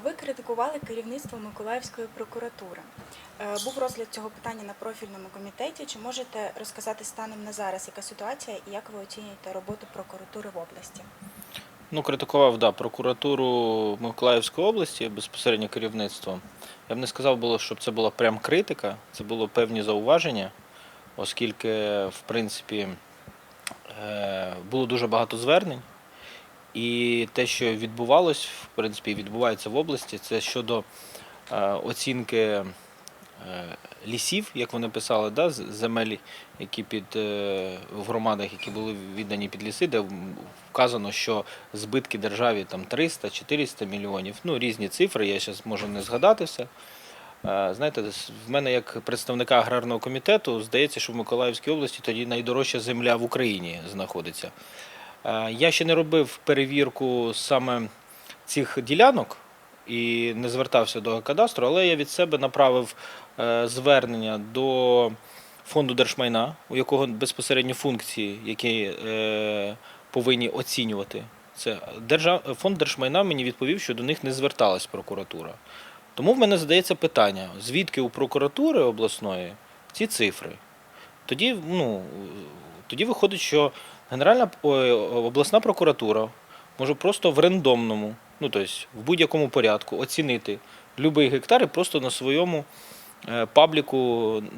Ви критикували керівництво Миколаївської прокуратури. Е, Був розгляд цього питання на профільному комітеті. Чи можете розказати станом на зараз, яка ситуація і як ви оцінюєте роботу прокуратури в області? Ну, критикував да, прокуратуру Миколаївської області, безпосередньо керівництво. Я б не сказав, було, щоб це була прям критика, це було певні зауваження, оскільки, в принципі, е, було дуже багато звернень. І те, що відбувалось, в принципі, відбувається в області, це щодо е, оцінки е, лісів, як вони писали, да, земель, які під е, в громадах, які були віддані під ліси, де вказано, що збитки державі там 300-400 мільйонів. Ну, різні цифри, я зараз можу не згадати все. Е, Знаєте, в мене як представника аграрного комітету здається, що в Миколаївській області тоді найдорожча земля в Україні знаходиться. Е, Я ще не робив перевірку саме цих ділянок і не звертався до кадастру, але я від себе направив е, звернення до фонду держмайна, у якого безпосередньо функції, які е, повинні оцінювати. Це фонд держмайна мені відповів, що до них не зверталась прокуратура. Тому в мене задається питання: звідки у прокуратури обласної ці цифри? Тоді, ну, тоді виходить, що Генеральна ой, обласна прокуратура може просто в рандомному, ну тобто в будь-якому порядку оцінити будь-який гектар і просто на своєму е, пабліку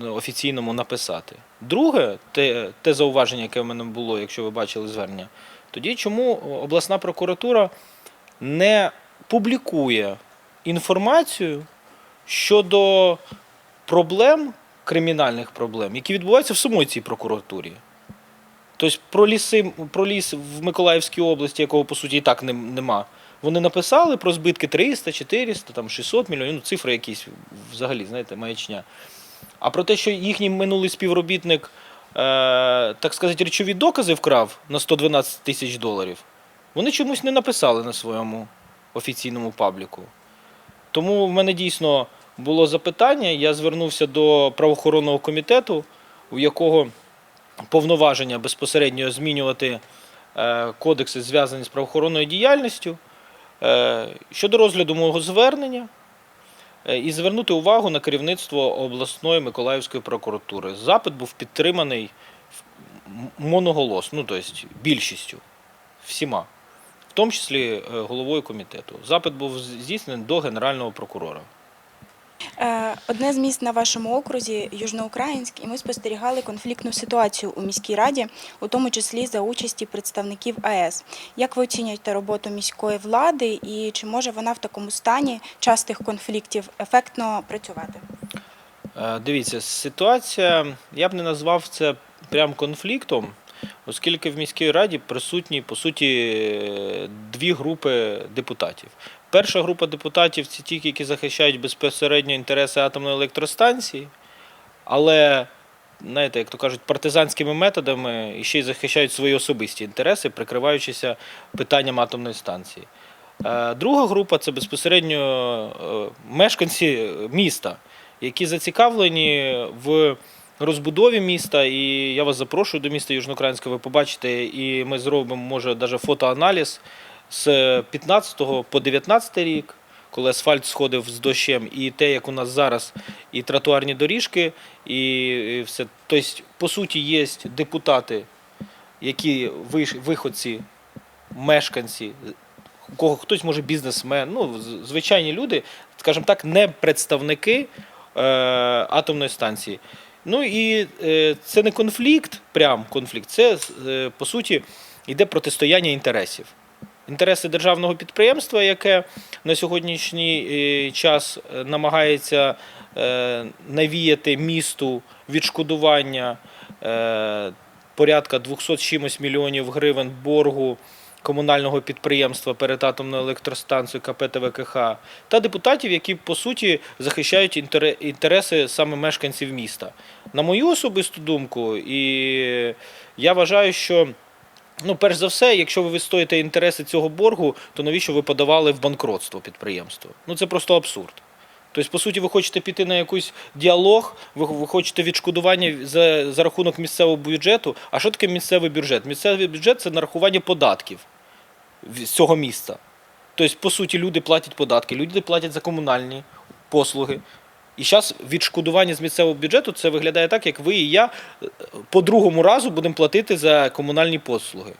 е, офіційному написати. Друге, те, те зауваження, яке в мене було, якщо ви бачили звернення, тоді чому обласна прокуратура не публікує інформацію щодо проблем, кримінальних проблем, які відбуваються в самій цій прокуратурі. Тобто про ліси, про ліс в Миколаївській області, якого по суті і так нем- нема. Вони написали про збитки 300, 400, там 600 мільйонів, ну, цифри якісь взагалі, знаєте, маячня. А про те, що їхній минулий співробітник, е, так сказати, речові докази вкрав на 112 тисяч доларів, вони чомусь не написали на своєму офіційному пабліку. Тому в мене дійсно було запитання. Я звернувся до правоохоронного комітету, у якого повноваження безпосередньо змінювати е, кодекси, зв'язані з правоохоронною діяльністю, е, щодо розгляду мого звернення е, і звернути увагу на керівництво обласної Миколаївської прокуратури. Запит був підтриманий моноголосно, ну тобто більшістю, всіма, в тому числі головою комітету. Запит був здійснений до генерального прокурора. Е, Одне з міст на вашому окрузі Южноукраїнськ, і ми спостерігали конфліктну ситуацію у міській раді, у тому числі за участі представників АЕС. Як ви оцінюєте роботу міської влади і чи може вона в такому стані частих конфліктів ефектно працювати? Е, Дивіться, ситуація, я б не назвав це прям конфліктом, оскільки в міській раді присутні, по суті, дві групи депутатів. Перша група депутатів це ті, які захищають безпосередньо інтереси атомної електростанції, але, знаєте, як то кажуть, партизанськими методами і ще й захищають свої особисті інтереси, прикриваючися питанням атомної станції. Е, Друга група це безпосередньо е, мешканці міста, які зацікавлені в розбудові міста. І я вас запрошую до міста Южноукраїнська, ви побачите, і ми зробимо, може, навіть фотоаналіз з 15 по 19 рік, коли асфальт сходив з дощем, і те, як у нас зараз, і тротуарні доріжки, і все. Тобто, по суті, є депутати, які виходці, мешканці, у кого хтось може бізнесмен, ну, звичайні люди, скажімо так, не представники е, атомної станції. Ну і е, це не конфлікт, прям конфлікт, це е, по суті йде протистояння інтересів. Інтереси державного підприємства, яке на сьогоднішній е, час намагається навіяти місту відшкодування порядка 200 чимось мільйонів гривень боргу комунального підприємства перед атомною електростанцією КП ТВКХ, та депутатів, які по суті захищають інтереси саме мешканців міста. На мою особисту думку, і я вважаю, що Ну, перш за все, якщо ви відстоїте інтереси цього боргу, то навіщо ви подавали в банкротство підприємство? Ну це просто абсурд. Тобто, по суті, ви хочете піти на якийсь діалог, ви, хочете відшкодування за, за рахунок місцевого бюджету. А що таке місцевий бюджет? Місцевий бюджет це нарахування податків з цього міста. Тобто, по суті, люди платять податки, люди платять за комунальні послуги. І зараз відшкодування з місцевого бюджету це виглядає так, як ви і я е, по другому разу будемо платити за комунальні послуги.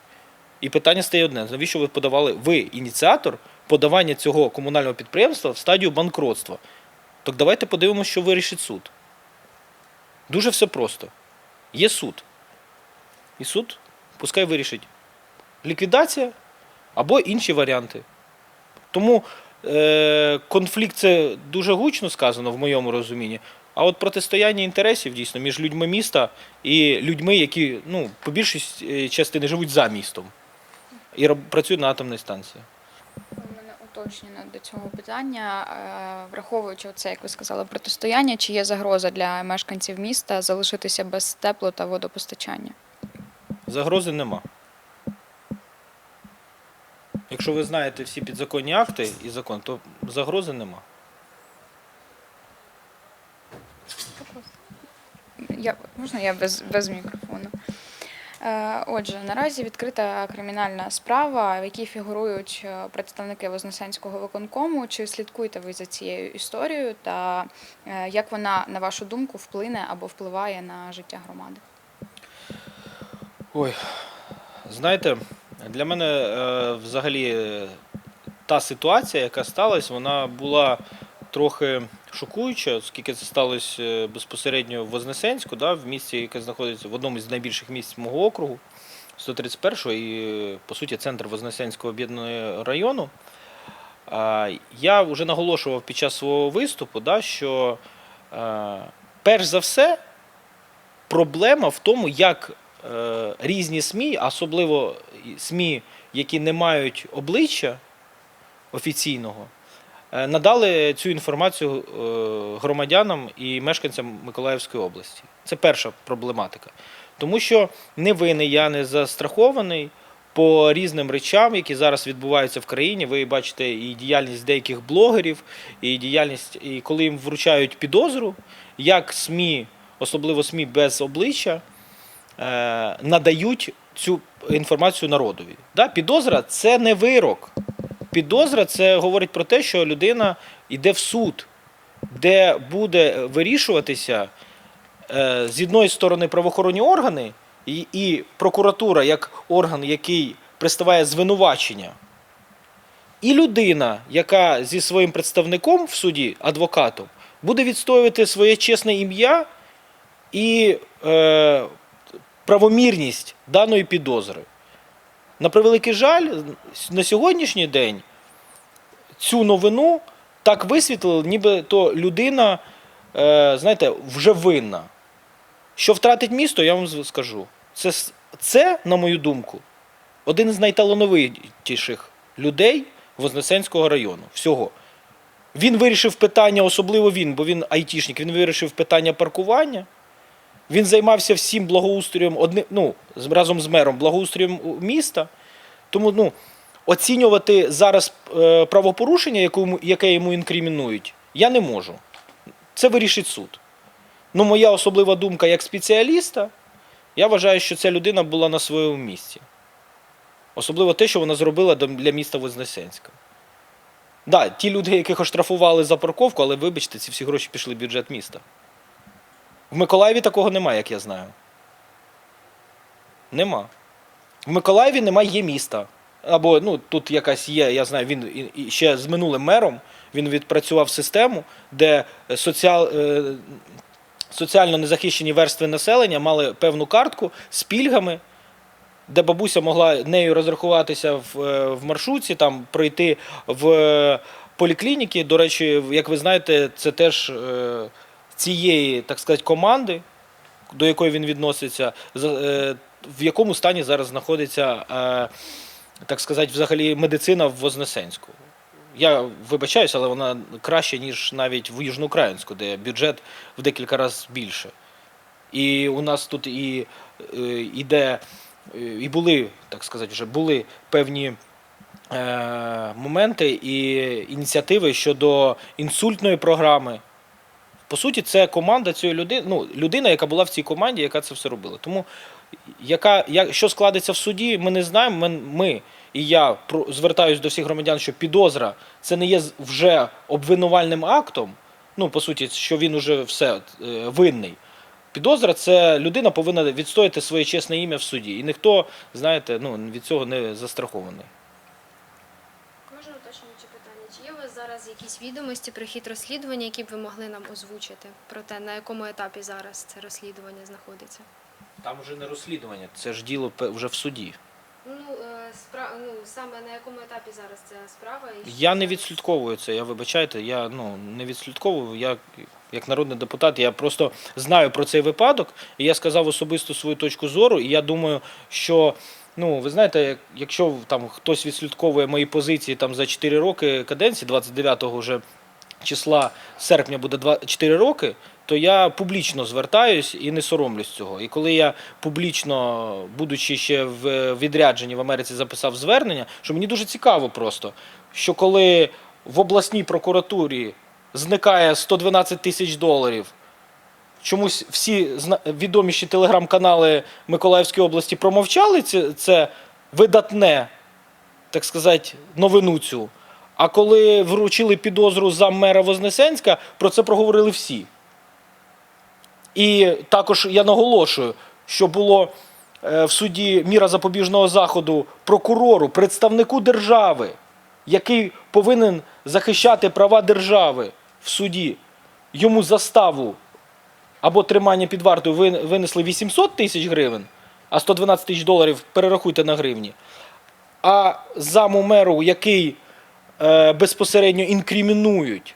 І питання стає одне: навіщо ви подавали ви ініціатор подавання цього комунального підприємства в стадію банкротства? Так давайте подивимося, що вирішить суд. Дуже все просто. Є суд. І суд пускай вирішить ліквідація або інші варіанти. Тому е, конфлікт це дуже гучно сказано в моєму розумінні. А от протистояння інтересів дійсно між людьми міста і людьми, які ну, по більшості е, частини живуть за містом і працюють на атомній станції. У мене уточнення до цього питання, Е, враховуючи це, як ви сказали, протистояння, чи є загроза для мешканців міста залишитися без тепло та водопостачання? Загрози нема. Якщо ви знаєте всі підзаконні акти і закон, то загрози нема. Я, можна я без, без мікрофону? Е, Отже, наразі відкрита кримінальна справа, в якій фігурують е, представники Вознесенського виконкому. Чи слідкуєте ви за цією історією та е, як вона, на вашу думку, вплине або впливає на життя громади? Ой, знаєте, для мене е, взагалі та ситуація, яка сталася, вона була трохи шокуюча, оскільки це сталося е, безпосередньо в Вознесенську, да, в місті, яке знаходиться в одному з найбільших місць мого округу, 131-го, і, по суті, центр Вознесенського об'єднаного району. Я вже наголошував під час свого виступу, да, що е, перш за все проблема в тому, як різні СМІ, особливо СМІ, які не мають обличчя офіційного, е, надали цю інформацію е, громадянам і мешканцям Миколаївської області. Це перша проблематика. Тому що не ви, не я не застрахований по різним речам, які зараз відбуваються в країні. Ви бачите і діяльність деяких блогерів, і діяльність, і коли їм вручають підозру, як СМІ, особливо СМІ без обличчя, е, надають цю інформацію народові. Да? Підозра це не вирок. Підозра це говорить про те, що людина йде в суд, де буде вирішуватися е, з одної сторони правоохоронні органи і, і прокуратура як орган, який представляє звинувачення, і людина, яка зі своїм представником в суді, адвокатом, буде відстоювати своє чесне ім'я і е, правомірність даної підозри. На превеликий жаль, на сьогоднішній день цю новину так висвітлили, ніби то людина, е, знаєте, вже винна. Що втратить місто, я вам скажу. Це, це, на мою думку, один з найталановитіших людей Вознесенського району. Всього. Він вирішив питання, особливо він, бо він айтішник, він вирішив питання паркування. Він займався всім благоустроєм, одним, ну, разом з мером, благоустроєм міста. Тому ну, оцінювати зараз е, правопорушення, яке йому інкримінують, я не можу. Це вирішить суд. Ну, моя особлива думка як спеціаліста, я вважаю, що ця людина була на своєму місці. Особливо те, що вона зробила для міста Вознесенська. Да, ті люди, яких оштрафували за парковку, але вибачте, ці всі гроші пішли в бюджет міста. В Миколаєві такого немає, як я знаю. Нема. В Миколаєві немає є міста. Або ну, тут якась є, я знаю, він ще з минулим мером він відпрацював систему, де соціал, е, соціально незахищені верстви населення мали певну картку з пільгами, де бабуся могла нею розрахуватися в, е, в маршрутці, там пройти в е, поліклініки. До речі, як ви знаєте, це теж е, цієї, так сказати, команди, до якої він відноситься, е, в якому стані зараз знаходиться, е, так сказати, взагалі медицина в Вознесенську. Я вибачаюся, але вона краще, ніж навіть в Южноукраїнську, де бюджет в декілька разів більше. І у нас тут і е, іде, і були, так сказати, вже були певні моменти і ініціативи щодо інсультної програми. По суті, це команда цієї людини, ну, людина, яка була в цій команді, яка це все робила. Тому яка, я, що складеться в суді, ми не знаємо. Ми, ми і я про- звертаюсь до всіх громадян, що підозра це не є вже обвинувальним актом. Ну, по суті, що він уже все е, винний. Підозра це людина повинна відстояти своє чесне ім'я в суді. І ніхто, знаєте, ну, від цього не застрахований. Можна уточнюючи питання? Чи є у вас якісь відомості про хід розслідування, які б ви могли нам озвучити про те, на якому етапі зараз це розслідування знаходиться? Там вже не розслідування, це ж діло вже в суді. Ну, е, спра... ну саме на якому етапі зараз ця справа? І Я не відслідковую це, я вибачайте, я ну, не відслідковую. Я як народний депутат, я просто знаю про цей випадок, і я сказав особисто свою точку зору, і я думаю, що. Ну, ви знаєте, якщо там хтось відслідковує мої позиції там за 4 роки каденції, 29-го вже числа серпня буде 2 4 роки, то я публічно звертаюсь і не соромлюсь цього. І коли я публічно, будучи ще в відрядженні в Америці, записав звернення, що мені дуже цікаво просто, що коли в обласній прокуратурі зникає 112 тисяч доларів, чомусь всі відоміші телеграм-канали Миколаївської області промовчали це, це видатне, так сказати, новину цю. А коли вручили підозру за мера Вознесенська, про це проговорили всі. І також я наголошую, що було е, в суді міра запобіжного заходу прокурору, представнику держави, який повинен захищати права держави в суді, йому заставу або тримання під вартою вин- винесли 800 тисяч гривень, а 112 тисяч доларів перерахуйте на гривні. А заму меру, який е, безпосередньо інкримінують,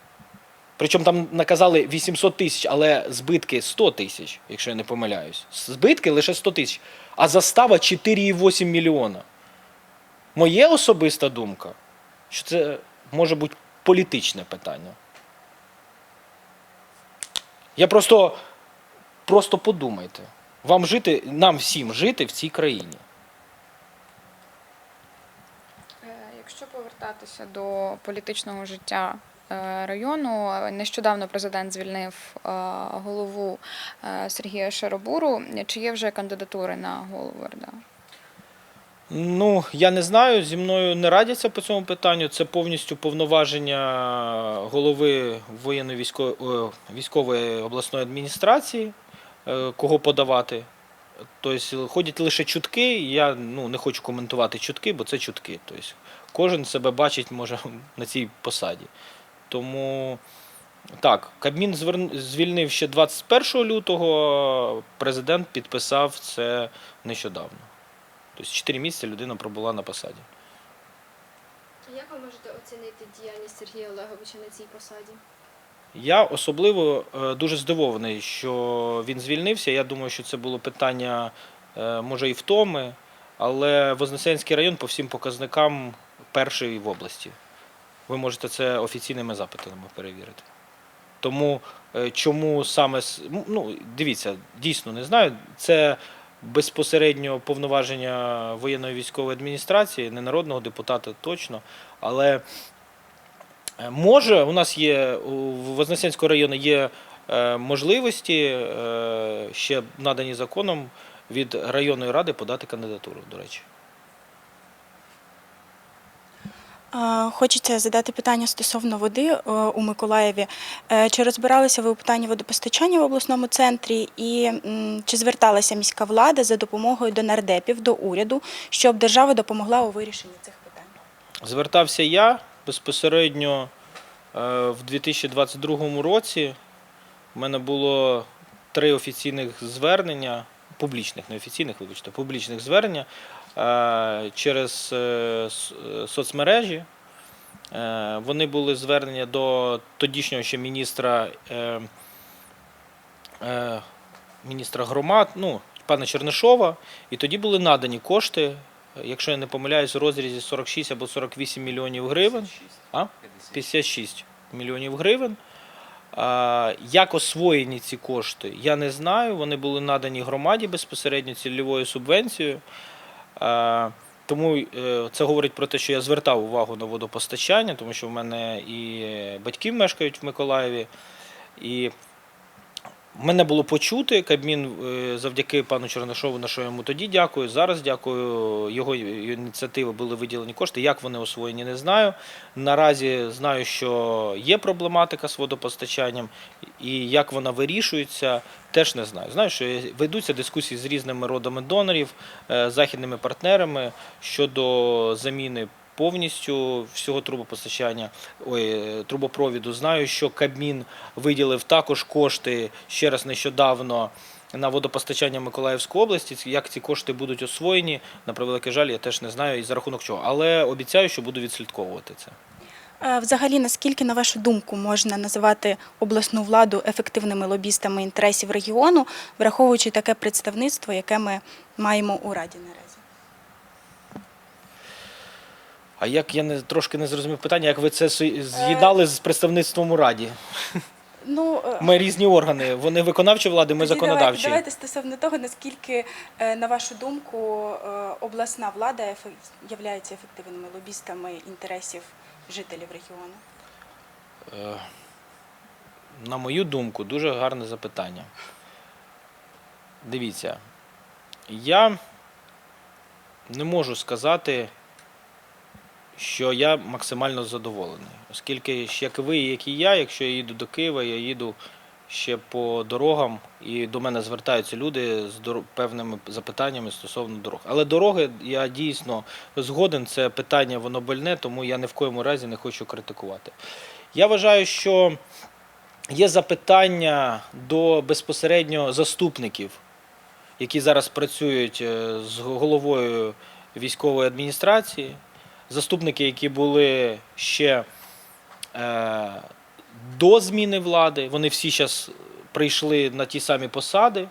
причому там наказали 800 тисяч, але збитки 100 тисяч, якщо я не помиляюсь. Збитки лише 100 тисяч, а застава 4,8 мільйона. Моє особиста думка, що це може бути політичне питання. Я просто, просто подумайте, вам жити, нам всім жити в цій країні. Е, Якщо повертатися до політичного життя е, району, нещодавно президент звільнив е, голову Сергія Шаробуру. Чи є вже кандидатури на голову РДА? Ну, я не знаю, зі мною не радяться по цьому питанню. Це повністю повноваження голови воєнної військової, військової обласної адміністрації, кого подавати. Тобто ходять лише чутки. Я ну, не хочу коментувати чутки, бо це чутки. Тобто, кожен себе бачить може на цій посаді. Тому так, Кабмін звільнив ще 21 лютого, президент підписав це нещодавно. Тобто 4 місяці людина пробула на посаді. Як ви можете оцінити діяльність Сергія Олеговича на цій посаді? Я особливо е, дуже здивований, що він звільнився. Я думаю, що це було питання, е, може, і втоми, але Вознесенський район по всім показникам перший в області. Ви можете це офіційними запитами перевірити. Тому е, чому саме ну, дивіться, дійсно не знаю. Це безпосередньо повноваження воєнної військової адміністрації, не народного депутата точно, але Може, у нас є у Вознесенського району є е, можливості, е, ще надані законом від районної ради подати кандидатуру, до речі. Е, Хочеться задати питання стосовно води е, у Миколаєві. Е, Чи розбиралися ви у питанні водопостачання в обласному центрі, і чи зверталася міська влада за допомогою до нардепів, до уряду, щоб держава допомогла у вирішенні цих питань? Звертався я безпосередньо е, в 2022 році. У мене було три офіційних звернення, публічних, не офіційних, вибачте, публічних звернення е, через е, соцмережі. Вони були звернення до тодішнього ще міністра, міністра громад, ну, пана Чернишова, і тоді були надані кошти, якщо я не помиляюсь, у розрізі 46 або 48 мільйонів гривень. А? 56 мільйонів гривень. Як освоєні ці кошти, я не знаю. Вони були надані громаді безпосередньо цільовою субвенцією. Тому е, це говорить про те, що я звертав увагу на водопостачання, тому що в мене і батьки мешкають в Миколаєві. І Мене було почути. Кабмін е, завдяки пану Чернишову, на що йому тоді дякую. Зараз дякую. Його ініціативи були виділені кошти. Як вони освоєні, не знаю. Наразі знаю, що є проблематика з водопостачанням, і як вона вирішується, теж не знаю. Знаю, що ведуться дискусії з різними родами донорів, е, західними партнерами щодо заміни. Повністю всього трубопостачання, ой, трубопровіду. Знаю, що Кабмін виділив також кошти ще раз нещодавно на водопостачання Миколаївської області. Як ці кошти будуть освоєні, на превеликий жаль, я теж не знаю і за рахунок чого. Але обіцяю, що буду відслідковувати це. Е, Взагалі, наскільки, на вашу думку, можна називати обласну владу ефективними лобістами інтересів регіону, враховуючи таке представництво, яке ми маємо у Раді наразі? А як я не трошки не зрозумів питання, як ви це з'їдали з представництвом у Раді? Ну, е, Ми різні органи, вони виконавчі влади, ми законодавчі. Давайте, давайте стосовно того, наскільки, е, на вашу думку, е, обласна влада являється ефективними лобістами інтересів жителів регіону. На мою думку, дуже гарне запитання. Дивіться, я не можу сказати, що я максимально задоволений. Оскільки, як ви, як і я, якщо я їду до Києва, я їду ще по дорогам, і до мене звертаються люди з певними запитаннями стосовно дорог. Але дороги я дійсно згоден, це питання воно больне, тому я ні в коєму разі не хочу критикувати. Я вважаю, що є запитання до безпосередньо заступників, які зараз працюють е, з головою військової адміністрації, заступники, які були ще е, до зміни влади, вони всі зараз прийшли на ті самі посади.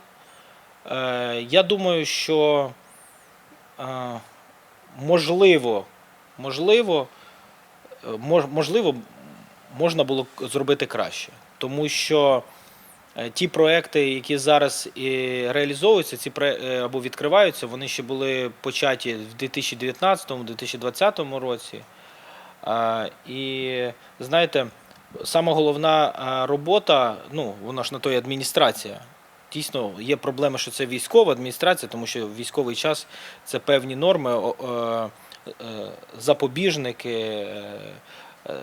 Е, я думаю, що е, можливо, можливо, е, мож, можливо, можна було зробити краще. Тому що ті проекти, які зараз і реалізовуються, ці пре- е, або відкриваються, вони ще були початі в 2019-2020 році. І знаєте, сама головна робота, ну вона ж на то і адміністрація. Дійсно, є проблема, що це військова адміністрація, тому що військовий час це певні норми, е, е, запобіжники, е, е,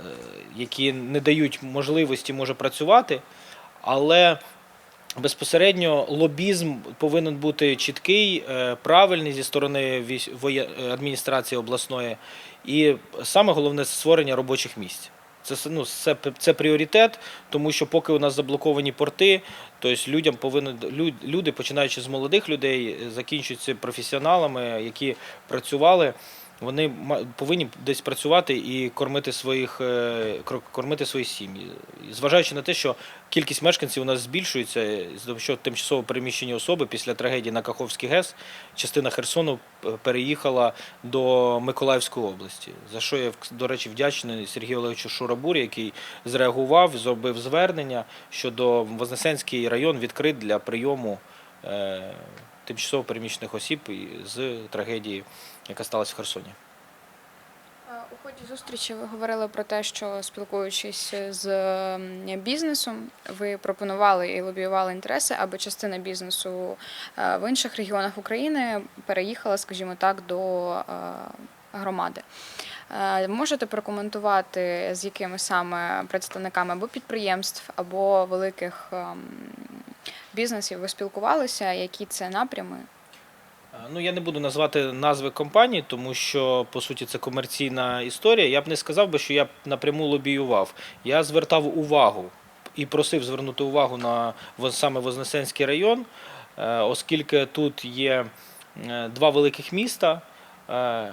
які не дають можливості може працювати, але безпосередньо лобізм повинен бути чіткий, е, правильний зі сторони е, адміністрації обласної. І саме головне створення робочих місць. Це, ну, це, це пріоритет, тому що поки у нас заблоковані порти, тобто людям повинні лю- люди, починаючи з молодих людей, е, закінчуються професіоналами, які працювали. Вони повинні десь працювати і кормити своїх е, кормити свої сім'ї. Зважаючи на те, що кількість мешканців у нас збільшується, е, що тимчасово переміщені особи після трагедії на Каховський ГЕС, частина Херсону е, переїхала до Миколаївської області. За що я, до речі, вдячний Сергію Олеговичу Шурабурі, який зреагував, зробив звернення щодо Вознесенський район відкрит для прийому тимчасово переміщених осіб з трагедії, яка сталася в Херсоні. У ході зустрічі ви говорили про те, що спілкуючись з бізнесом, ви пропонували і лобіювали інтереси, аби частина бізнесу е, в інших регіонах України переїхала, скажімо так, до е, громади. Е, Можете прокоментувати, з якими саме представниками або підприємств, або великих ем, бізнесів ви спілкувалися, які це напрями? Ну, я не буду назвати назви компаній, тому що по суті це комерційна історія. Я б не сказав би, що я напряму лобіював. Я звертав увагу і просив звернути увагу на саме Вознесенський район, е, оскільки тут є е, два великих міста. е,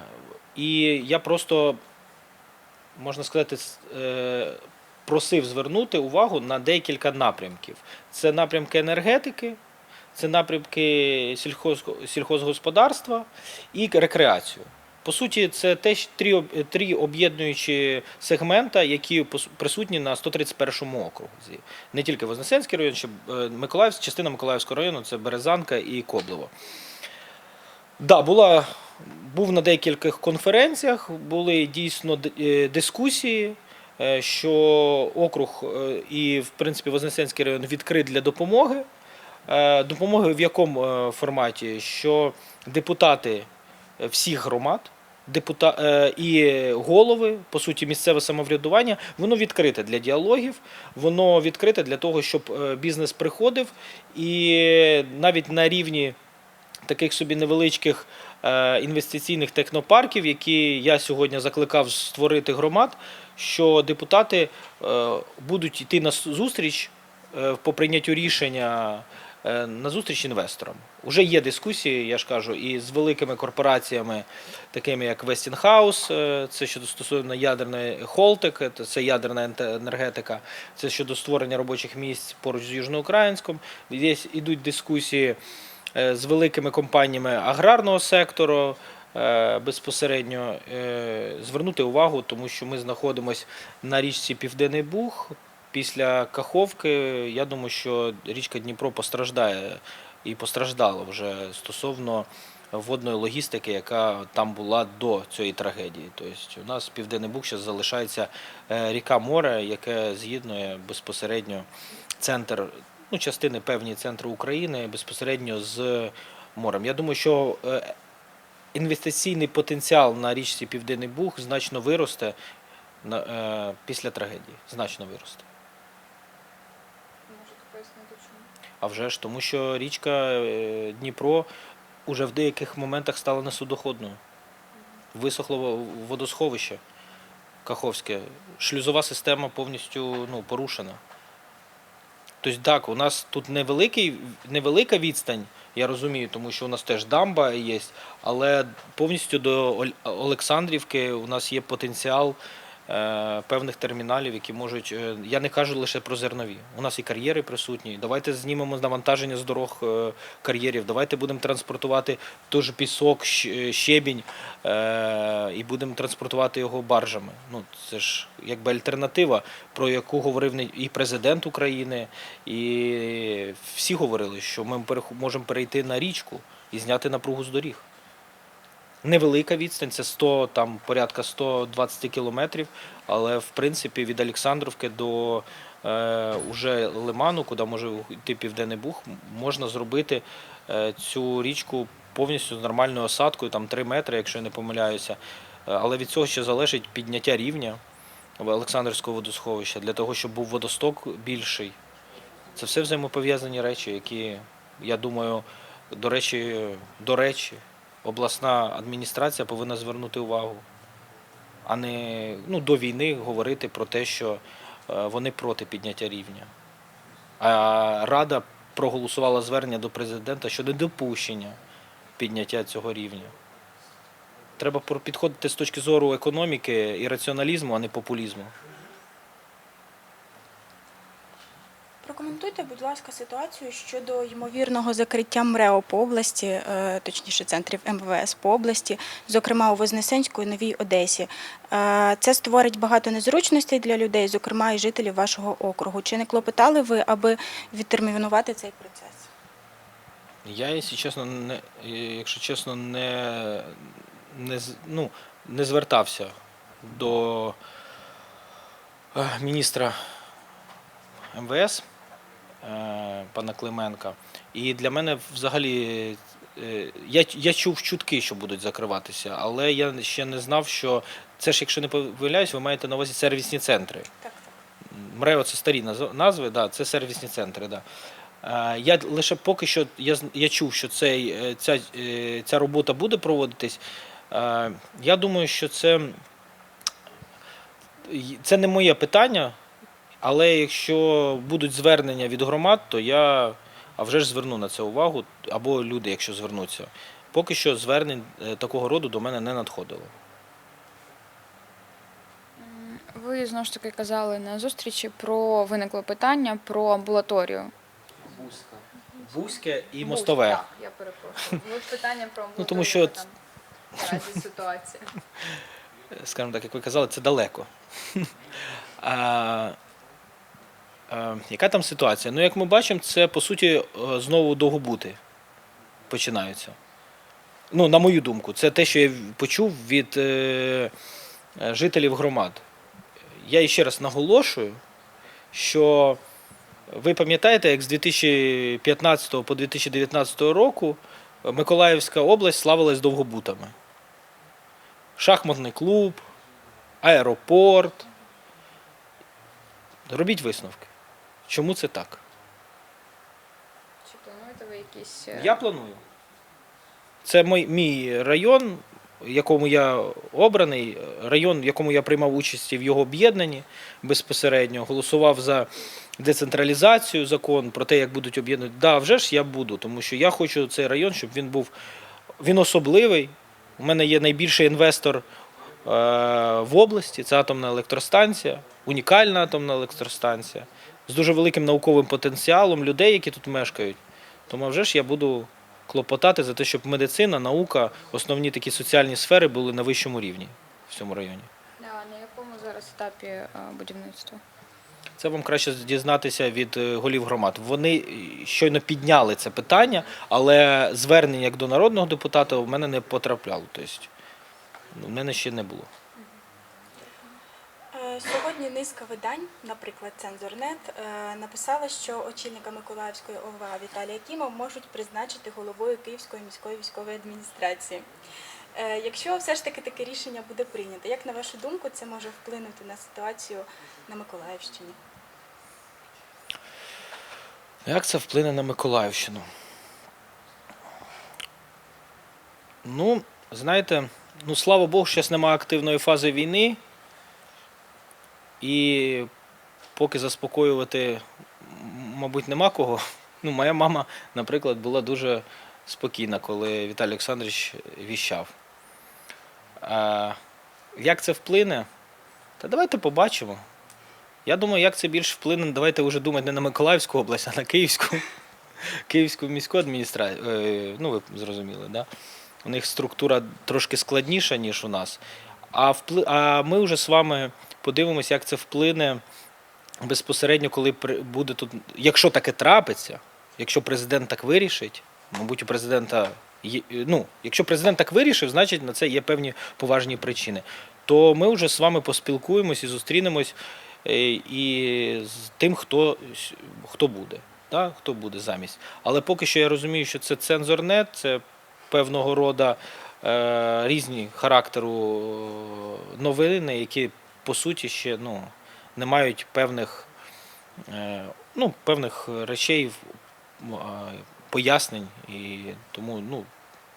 І я просто, можна сказати, просив звернути увагу на декілька напрямків. Це напрямки енергетики, це напрямки сільхоз, сільхозгосподарства і рекреацію. По суті, це теж три, об'єднуючі сегмента, які присутні на 131 окрузі. Не тільки Вознесенський район, ще е, Миколаїв, частина Миколаївського району це Березанка і Коблево. Да, була, був на деяких конференціях, були дійсно е, дискусії, е, що округ і, в принципі, Вознесенський район відкрит для допомоги. Е, Допомоги в якому е, форматі? Що депутати всіх громад, депута... е, і голови, по суті, місцеве самоврядування, воно відкрите для діалогів, воно відкрите для того, щоб бізнес приходив, і навіть на рівні таких собі невеличких інвестиційних технопарків, які я сьогодні закликав створити громад, що депутати будуть йти на зустріч по прийняттю рішення на зустріч інвесторам. Уже є дискусії, я ж кажу, і з великими корпораціями, такими як Westinghouse, е, це щодо стосовно ядерної Холтек, це ядерна енергетика, це щодо створення робочих місць поруч з Южноукраїнськом. Є ідуть дискусії е, з великими компаніями аграрного сектору. е, Безпосередньо е, звернути увагу, тому що ми знаходимося на річці Південний Буг. Після Каховки, я думаю, що річка Дніпро постраждає і постраждала вже стосовно водної логістики, яка там була до цієї трагедії. Тобто у нас Південний Буг ще залишається е, ріка море, яке з'єднує безпосередньо центр, ну, частини певні центру України безпосередньо з морем. Я думаю, що е, інвестиційний потенціал на річці Південний Буг значно виросте е, після трагедії. Значно виросте. Можете пояснити, чому? А вже ж тому, що річка е, Дніпро уже в деяких моментах стала несудоходною. Висохло водосховище Каховське. Шлюзова система повністю ну, порушена. Тобто, так, у нас тут невеликий, невелика відстань, я розумію, тому що у нас теж дамба є, але повністю до Олександрівки у нас є потенціал певних терміналів, які можуть. е, я не кажу лише про зернові. У нас і кар'єри присутні. Давайте знімемо навантаження з дорог е, кар'єрів. Давайте будемо транспортувати той же пісок, е, щебінь е, і будемо транспортувати його баржами. Ну це ж якби альтернатива, про яку говорив і президент України, і всі говорили, що ми можемо перейти на річку і зняти напругу з доріг. Невелика відстань, це 100, там порядка 120 кілометрів, але в принципі від Олександровки до е, уже Лиману, куди може йти Південний Буг, можна зробити е, цю річку повністю з нормальною осадкою, там 3 метри, якщо я не помиляюся. Е, Але від цього ще залежить підняття рівня Олександрівського водосховища для того, щоб був водосток більший. Це все взаємопов'язані речі, які, я думаю, до речі, до речі, обласна адміністрація повинна звернути увагу, а не ну, до війни говорити про те, що е, вони проти підняття рівня. А Рада проголосувала звернення до президента щодо допущення підняття цього рівня. Треба підходити з точки зору економіки і раціоналізму, а не популізму. Прокоментуйте, будь ласка, ситуацію щодо ймовірного закриття МРЕО по області, е, точніше центрів МВС по області, зокрема у Вознесенську і Новій Одесі. Е, Це створить багато незручностей для людей, зокрема і жителів вашого округу. Чи не клопотали ви, аби відтермінувати цей процес? Я, якщо чесно, не, якщо чесно, не, не, ну, не звертався до е, міністра МВС пана Клименка. І для мене взагалі е, я, я чув чутки, що будуть закриватися, але я ще не знав, що це ж, якщо не помиляюсь, ви маєте на увазі сервісні центри. Так, так. МРЕО це старі назв- назви, да, це сервісні центри. Да. Е, Я лише поки що я, я чув, що цей, е, ця, е, ця робота буде проводитись. Е, Я думаю, що це, це не моє питання, але якщо будуть звернення від громад, то я а вже ж зверну на це увагу, або люди, якщо звернуться. Поки що звернень е, такого роду до мене не надходило. Ви знову ж таки казали на зустрічі про виникло питання про амбулаторію. Бузьке і мостове. Так, я перепрошую. От питання про амбулаторію. Ну, тому що там наразі ситуація. скажімо так, як ви казали, це далеко. А, яка там ситуація? Ну, як ми бачимо, це по суті е, знову довгобути починаються. Ну, на мою думку, це те, що я почув від е, е, жителів громад. Я ще раз наголошую, що Ви пам'ятаєте, як з 2015 по 2019 року Миколаївська область славилась довгобутами? Шахматний клуб, аеропорт. Робіть висновки. Чому це так? Чи плануєте ви якісь е, Я планую. Це мій, мій район, в якому я обраний, район, в якому я приймав участь в його об'єднанні безпосередньо, голосував за децентралізацію закон, про те, як будуть об'єднувати. Да, вже ж я буду, тому що я хочу цей район, щоб він був він особливий. У мене є найбільший інвестор е, в області, це атомна електростанція, унікальна атомна електростанція з дуже великим науковим потенціалом людей, які тут мешкають. Тому вже ж я буду клопотати за те, щоб медицина, наука, основні такі соціальні сфери були на вищому рівні в цьому районі. да, на якому зараз етапі е, будівництва? Це вам краще дізнатися від е, голів громад. Вони е, щойно підняли це питання, але звернення як до народного депутата в мене не потрапляло. Тобто, ну, в мене ще не було. Сьогодні низка видань, наприклад, Цензорнет, е, написала, що очільника Миколаївської ОВА Віталія Кімов можуть призначити головою Київської міської військової адміністрації. Е, Якщо все ж таки таке рішення буде прийнято, як на вашу думку це може вплинути на ситуацію на Миколаївщині? Як це вплине на Миколаївщину? Ну, знаєте, ну слава Богу, зараз немає активної фази війни. І поки заспокоювати, мабуть, нема кого. Ну, моя мама, наприклад, була дуже спокійна, коли Віталій Олександрович віщав. А, як це вплине? Та давайте побачимо. Я думаю, як це більш вплине, давайте вже думати не на Миколаївську область, а на Київську. Київську міську адміністрацію. Ну, ви зрозуміли, да? У них структура трошки складніша, ніж у нас. А, впли... а ми вже з вами подивимося, як це вплине безпосередньо, коли буде тут. Якщо таке трапиться, якщо президент так вирішить, мабуть, у президента є. Ну, якщо президент так вирішив, значить на це є певні поважні причини. То ми вже з вами поспілкуємось і зустрінемось е, і з тим, хто, хто буде. Да? Хто буде замість. Але поки що я розумію, що це цензорнет, це певного роду е, різні характеру е, новини, які по суті ще ну, не мають певних, е, ну, певних речей, пояснень. І тому ну,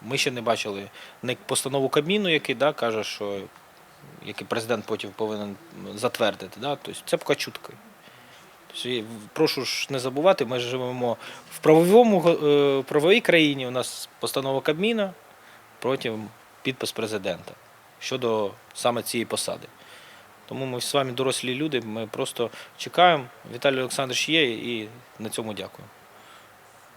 ми ще не бачили не постанову Кабміну, який да, каже, що який президент потім повинен затвердити. Да? Тобто це поки чутки. Тобто, прошу ж не забувати, ми живемо в правовому, е, правовій країні. У нас постанова Кабміна, потім підпис президента щодо саме цієї посади. Тому ми з вами дорослі люди, ми просто чекаємо. Віталій Олександрович є і на цьому дякую.